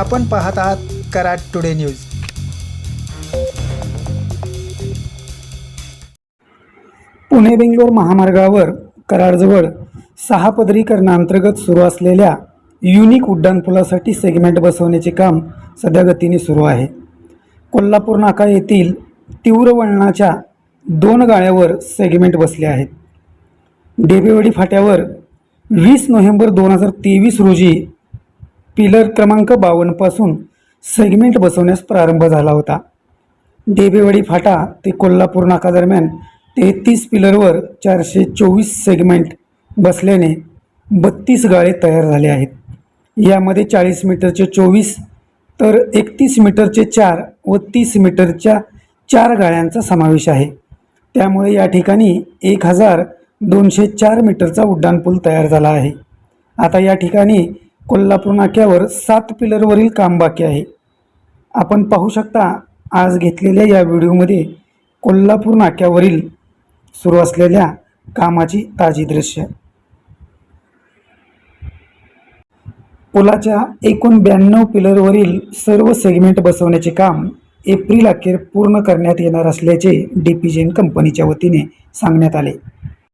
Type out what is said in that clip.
आपण पाहत आहात कराड टुडे न्यूज. पुणे बेंगलोर महामार्गावर कराडजवळ सहा पदरीकरणाअंतर्गत सुरू असलेल्या युनिक उड्डाणपुलासाठी सेगमेंट बसवण्याचे काम सध्या गतीने सुरू आहे. कोल्हापूर नाका येथील तीव्र वळणाच्या दोन गाळ्यावर सेगमेंट बसले आहेत. डेबेवाडी फाट्यावर वीस नोव्हेंबर दोन हजार तेवीस रोजी पिलर क्रमांक बावन्नपासून सेगमेंट बसवण्यास प्रारंभ झाला होता. देबेवाडी फाटा ते कोल्हापूर नाकादरम्यान तेहतीस पिलरवर चारशे चोवीस सेगमेंट बसल्याने बत्तीस गाळे तयार झाले आहेत. यामध्ये चाळीस मीटरचे चोवीस तर एकतीस मीटरचे चार व तीस मीटरच्या चार गाळ्यांचा समावेश आहे. त्यामुळे या ठिकाणी एक हजार दोनशे चार मीटरचा उड्डाणपूल तयार झाला आहे. आता या ठिकाणी कोल्हापूर नाक्यावर सात पिलरवरील काम बाकी आहे. आपण पाहू शकता आज घेतलेल्या या व्हिडिओमध्ये कोल्हापूर नाक्यावरील सुरू असलेल्या कामाची ताजी दृश्य. पुलाच्या एकूण ब्याण्णव पिलरवरील सर्व सेगमेंट बसवण्याचे काम एप्रिल अखेर पूर्ण करण्यात येणार असल्याचे डी पी जेन कंपनीच्या वतीने सांगण्यात आले.